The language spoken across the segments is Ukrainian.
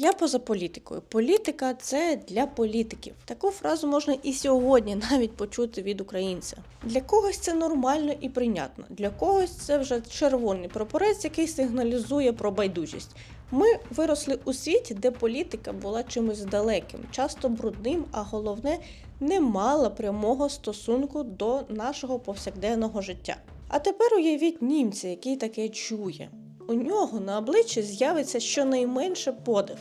Я поза політикою. Політика це для політиків. Таку фразу можна і сьогодні навіть почути від українця. Для когось це нормально і прийнятно. Для когось це вже червоний прапорець, який сигналізує про байдужість. Ми виросли у світі, де політика була чимось далеким, часто брудним, а головне, не мала прямого стосунку до нашого повсякденного життя. А тепер уявіть німця, який таке чує. У нього на обличчі з'явиться щонайменше подив,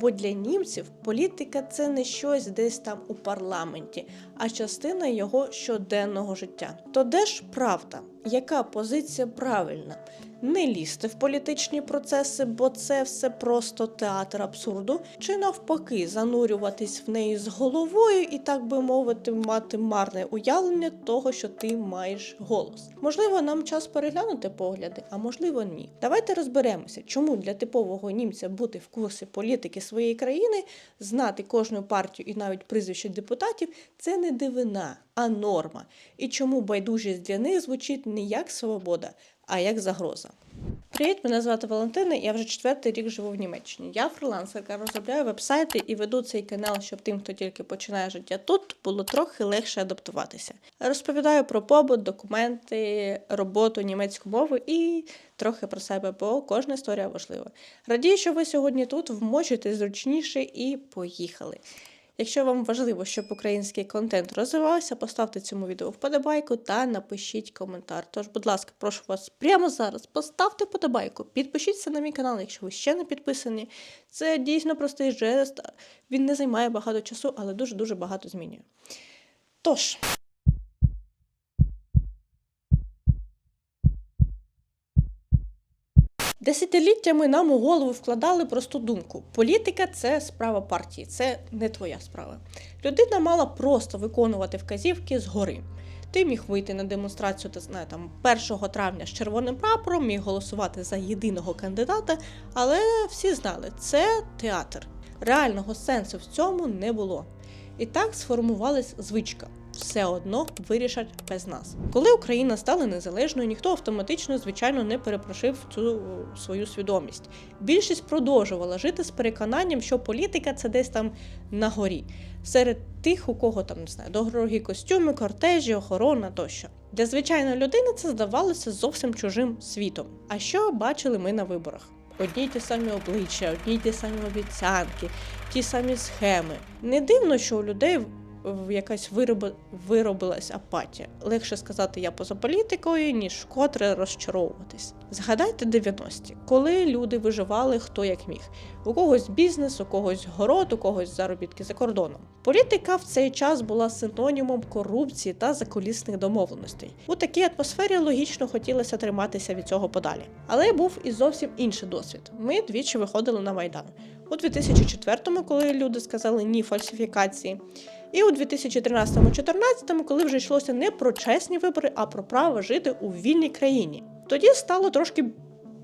бо для німців політика це не щось десь там у парламенті, а частина його щоденного життя. То де ж правда? Яка позиція правильна? Не лізти в політичні процеси, бо це все просто театр абсурду, чи навпаки занурюватись в неї з головою і, так би мовити, мати марне уявлення того, що ти маєш голос. Можливо, нам час переглянути погляди, а можливо, ні. Давайте розберемося, чому для типового німця бути в курсі політики своєї країни, знати кожну партію і навіть прізвище депутатів це не дивина, а норма. І чому байдужість для них звучить не як свобода, а як загроза. Привіт, мене звати Валентина. Я вже четвертий рік живу в Німеччині. Я фрилансерка, розробляю вебсайти і веду цей канал, щоб тим, хто тільки починає життя тут, було трохи легше адаптуватися. Розповідаю про побут, документи, роботу, німецьку мову і трохи про себе, бо кожна історія важлива. Радію, що ви сьогодні тут вмочите зручніше і поїхали. Якщо вам важливо, щоб український контент розвивався, поставте цьому відео вподобайку та напишіть коментар. Тож, будь ласка, прошу вас прямо зараз поставте вподобайку, підпишіться на мій канал, якщо ви ще не підписані. Це дійсно простий жест. Він не займає багато часу, але дуже-дуже багато змінює. Тож. Десятиліттями нам у голову вкладали просту думку: політика це справа партії, це не твоя справа. Людина мала просто виконувати вказівки згори. Ти міг вийти на демонстрацію та знає, там 1 травня з червоним прапором, міг голосувати за єдиного кандидата, але всі знали, це театр. Реального сенсу в цьому не було. І так сформувалась звичка. Все одно вирішать без нас. Коли Україна стала незалежною, ніхто автоматично, звичайно, не перепрошив цю свою свідомість. Більшість продовжувала жити з переконанням, що політика це десь там на горі, серед тих, у кого там не знаю, дорогі костюми, кортежі, охорона тощо. Для звичайної людини це здавалося зовсім чужим світом. А що бачили ми на виборах? Одні ті самі обличчя, одні й ті самі обіцянки, ті самі схеми. Не дивно, що у людей якась вироби, виробилась апатія. Легше сказати я поза політикою, ніж вкотре розчаровуватись. Згадайте 90-ті, коли люди виживали хто як міг. У когось бізнес, у когось город, у когось заробітки за кордоном. Політика в цей час була синонімом корупції та закулісних домовленостей. У такій атмосфері логічно хотілося триматися від цього подалі. Але був і зовсім інший досвід. Ми двічі виходили на майдан у 2004-му, коли люди сказали ні фальсифікації. І у 2013-2014, коли вже йшлося не про чесні вибори, а про право жити у вільній країні. Тоді стало трошки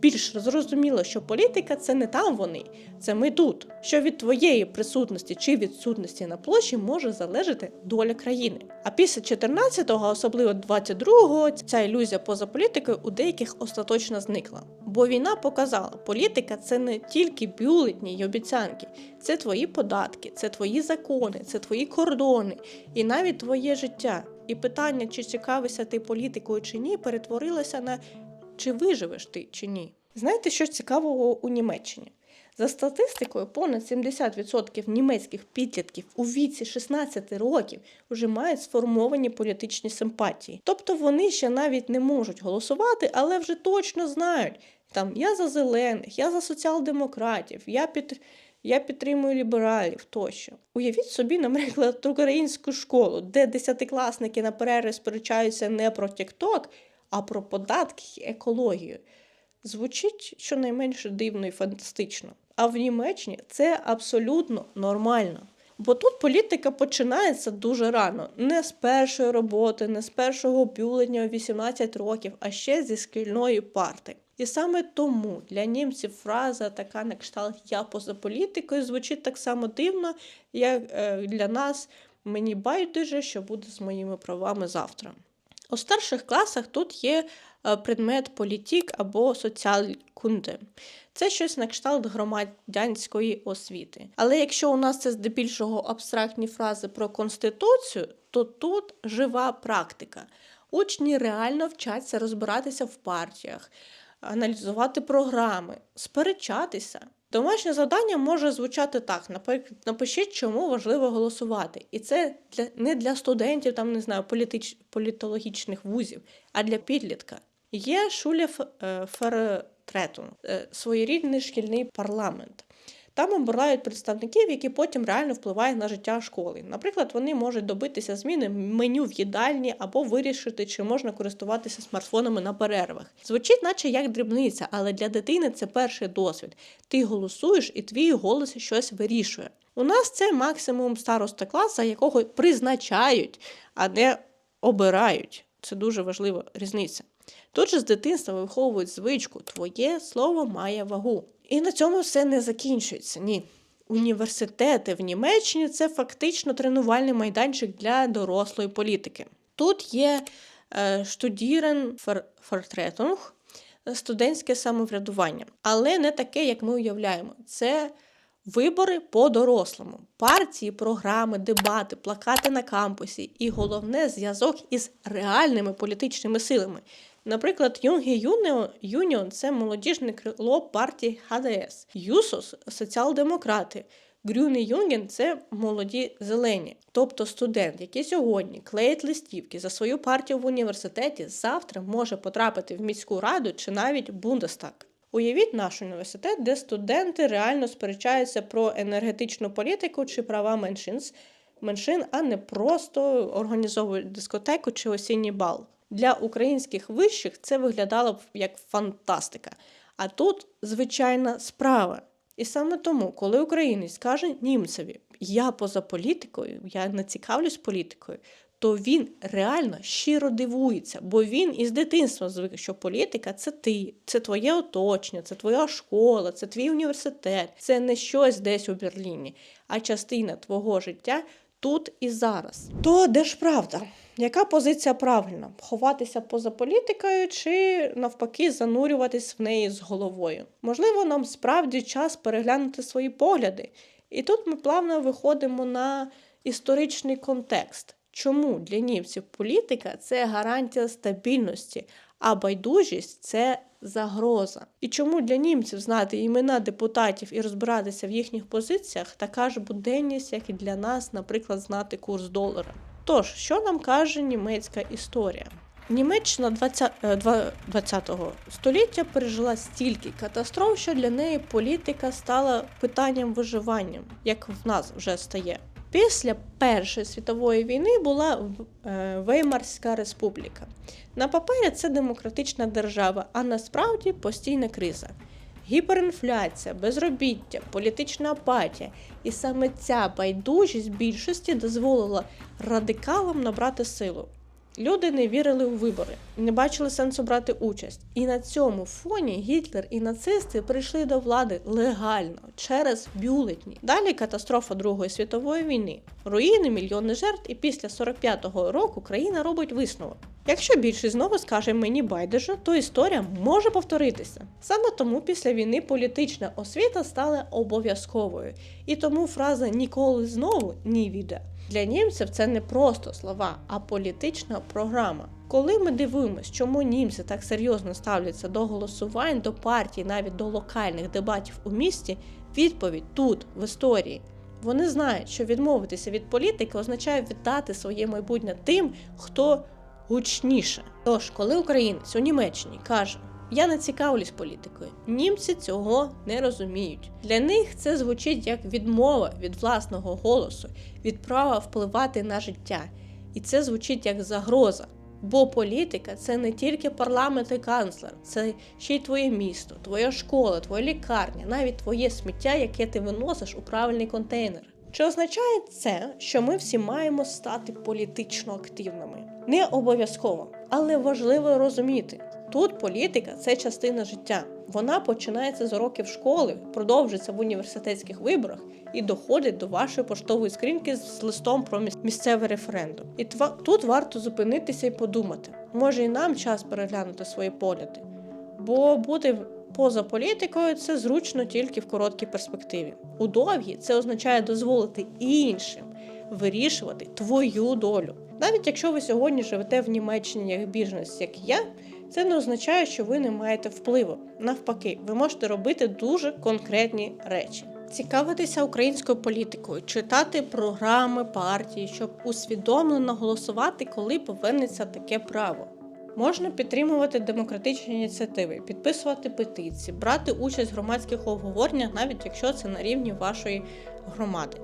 більш зрозуміло, що політика це не там вони, це ми тут. Що від твоєї присутності чи відсутності на площі може залежати доля країни. А після 14-го, особливо 22-го, ця ілюзія поза політикою у деяких остаточно зникла. Бо війна показала, політика це не тільки бюлетні й обіцянки, це твої податки, це твої закони, це твої кордони і навіть твоє життя. І питання, чи цікавишся ти політикою чи ні, перетворилося на чи виживеш ти чи ні. Знаєте, що цікавого у Німеччині? За статистикою, понад 70% німецьких підлітків у віці 16 років вже мають сформовані політичні симпатії. Тобто вони ще навіть не можуть голосувати, але вже точно знають, там я за зелених, я за соціал-демократів, я під. Я підтримую лібералів тощо. Уявіть собі, наприклад, українську школу, де десятикласники на перерві сперечаються не про TikTok, а про податки й екологію. Звучить щонайменше дивно і фантастично. А в Німеччині це абсолютно нормально. Бо тут політика починається дуже рано, не з першої роботи, не з першого бюлетня у 18 років, а ще зі шкільної парти. І саме тому для німців фраза така на кшталт Я поза політикою звучить так само дивно, як е, для нас мені байдуже, що буде з моїми правами завтра. У старших класах тут є е, предмет політік або соціалькунде. Це щось на кшталт громадянської освіти. Але якщо у нас це здебільшого абстрактні фрази про конституцію, то тут жива практика. Учні реально вчаться розбиратися в партіях, аналізувати програми, сперечатися. Домашнє завдання може звучати так: наприклад, напишіть, чому важливо голосувати. І це для не для студентів, там не знаю, політич, політологічних вузів, а для підлітка. Є Шуля Фертретун, е, своєрідний шкільний парламент. Там обирають представників, які потім реально впливають на життя школи. Наприклад, вони можуть добитися зміни меню в їдальні або вирішити, чи можна користуватися смартфонами на перервах. Звучить, наче як дрібниця, але для дитини це перший досвід. Ти голосуєш, і твій голос щось вирішує. У нас це максимум староста класа, якого призначають, а не обирають. Це дуже важлива різниця. Тут же з дитинства виховують звичку, твоє слово має вагу. І на цьому все не закінчується. Ні. Університети в Німеччині це фактично тренувальний майданчик для дорослої політики. Тут є е, штудірен фортретунг, студентське самоврядування, але не таке, як ми уявляємо. Це вибори по-дорослому, партії, програми, дебати, плакати на кампусі і головне зв'язок із реальними політичними силами. Наприклад, Юнгі Юніон це молодіжне крило партії ХДС, Юсос соціал-демократи. Грюни Юнген це молоді зелені, тобто студент, який сьогодні клеїть листівки за свою партію в університеті, завтра може потрапити в міську раду чи навіть Бундестаг. Уявіть наш університет, де студенти реально сперечаються про енергетичну політику чи права меншин, меншин, а не просто організовують дискотеку чи осінній бал. Для українських вищих це виглядало б як фантастика. А тут звичайна справа. І саме тому, коли українець каже німцеві, я поза політикою, я не цікавлюсь політикою, то він реально щиро дивується, бо він із дитинства звик, що політика це ти, це твоє оточення, це твоя школа, це твій університет, це не щось десь у Берліні, а частина твого життя тут і зараз. То де ж правда? Яка позиція правильна? Ховатися поза політикою чи навпаки занурюватись в неї з головою? Можливо, нам справді час переглянути свої погляди. І тут ми плавно виходимо на історичний контекст. Чому для німців політика це гарантія стабільності, а байдужість це загроза. І чому для німців знати імена депутатів і розбиратися в їхніх позиціях така ж буденність, як і для нас, наприклад, знати курс долара? Тож, що нам каже німецька історія? Німеччина 20 го століття пережила стільки катастроф, що для неї політика стала питанням виживання, як в нас вже стає. Після Першої світової війни була е, Веймарська республіка. На папері це демократична держава, а насправді постійна криза. Гіперінфляція, безробіття, політична апатія. І саме ця байдужість більшості дозволила радикалам набрати силу. Люди не вірили у вибори, не бачили сенсу брати участь. І на цьому фоні Гітлер і нацисти прийшли до влади легально через бюлетні. Далі катастрофа Другої світової війни, руїни, мільйони жертв, і після 45-го року країна робить висновок. Якщо більшість знову скаже мені байдуже, то історія може повторитися. Саме тому після війни політична освіта стала обов'язковою, і тому фраза ніколи знову ні віде. Для німців це не просто слова, а політична програма. Коли ми дивимося, чому німці так серйозно ставляться до голосувань, до партій, навіть до локальних дебатів у місті, відповідь тут, в історії. Вони знають, що відмовитися від політики означає віддати своє майбутнє тим, хто гучніше. Тож, коли українець у Німеччині каже, я не цікавлюсь політикою, німці цього не розуміють. Для них це звучить як відмова від власного голосу, від права впливати на життя. І це звучить як загроза. Бо політика це не тільки парламент і канцлер, це ще й твоє місто, твоя школа, твоя лікарня, навіть твоє сміття, яке ти виносиш у правильний контейнер. Чи означає це, що ми всі маємо стати політично активними? Не обов'язково, але важливо розуміти, тут політика це частина життя. Вона починається з уроків школи, продовжується в університетських виборах і доходить до вашої поштової скриньки з листом про міс- місцевий референдум. І тут варто зупинитися і подумати, може і нам час переглянути свої погляди, бо бути поза політикою це зручно тільки в короткій перспективі. У довгій це означає дозволити іншим вирішувати твою долю. Навіть якщо ви сьогодні живете в Німеччині як біженець, як я, це не означає, що ви не маєте впливу. Навпаки, ви можете робити дуже конкретні речі. Цікавитися українською політикою, читати програми партії, щоб усвідомлено голосувати, коли повернеться таке право. Можна підтримувати демократичні ініціативи, підписувати петиції, брати участь в громадських обговореннях, навіть якщо це на рівні вашої громади.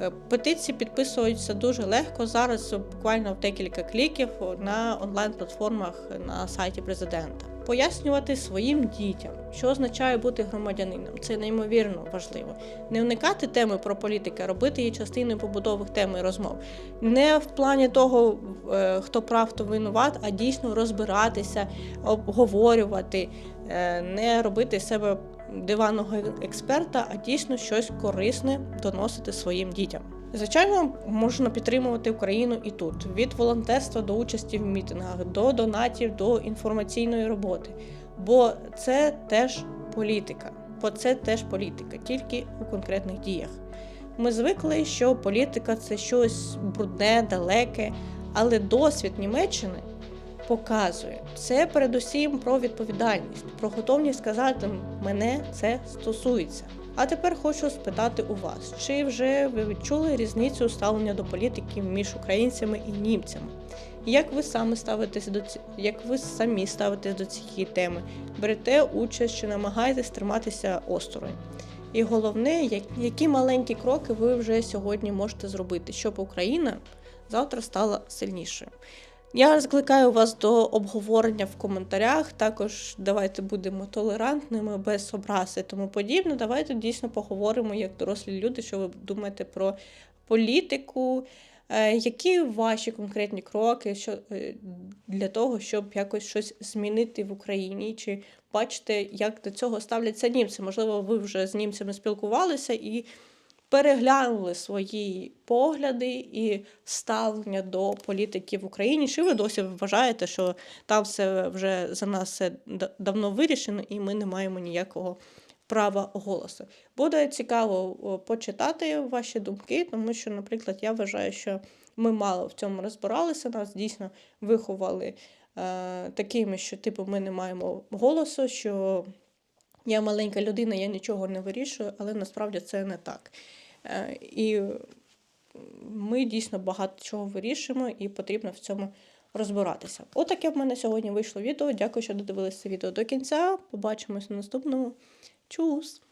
Е, Петиції підписуються дуже легко зараз, буквально в декілька кліків на онлайн-платформах на сайті президента. Пояснювати своїм дітям, що означає бути громадянином. Це неймовірно важливо. Не уникати теми про політику, а робити її частиною побудових тем і розмов. Не в плані того, е, хто прав, хто винуват, а дійсно розбиратися, обговорювати, е, не робити себе диванного експерта, а дійсно щось корисне доносити своїм дітям. Звичайно, можна підтримувати Україну і тут від волонтерства до участі в мітингах, до донатів, до інформаційної роботи. Бо це теж політика. Бо це теж політика, тільки у конкретних діях. Ми звикли, що політика це щось брудне, далеке, але досвід Німеччини показує це передусім про відповідальність, про готовність сказати мене це стосується. А тепер хочу спитати у вас, чи вже ви відчули різницю ставлення до політики між українцями і німцями? Як ви саме ставитесь до ці... як ви самі ставитесь до цієї теми? Берете участь чи намагаєтесь триматися осторонь? І головне, які маленькі кроки ви вже сьогодні можете зробити, щоб Україна завтра стала сильнішою. Я закликаю вас до обговорення в коментарях. Також давайте будемо толерантними, без образ і тому подібне. Давайте дійсно поговоримо як дорослі люди, що ви думаєте про політику. Е, Які ваші конкретні кроки що, е, для того, щоб якось щось змінити в Україні? Чи бачите, як до цього ставляться німці? Можливо, ви вже з німцями спілкувалися і переглянули свої погляди і ставлення до політики в Україні? Чи ви досі вважаєте, що там все вже за нас все давно вирішено, і ми не маємо ніякого права голосу? Буде цікаво почитати ваші думки, тому що, наприклад, я вважаю, що ми мало в цьому розбиралися, нас дійсно виховали е, такими, що типу ми не маємо голосу, що я маленька людина, я нічого не вирішую, але насправді це не так. Е, і ми дійсно багато чого вирішуємо, і потрібно в цьому розбиратися. Отаке в мене сьогодні вийшло відео. Дякую, що додивилися відео до кінця. Побачимось на наступному. Чус!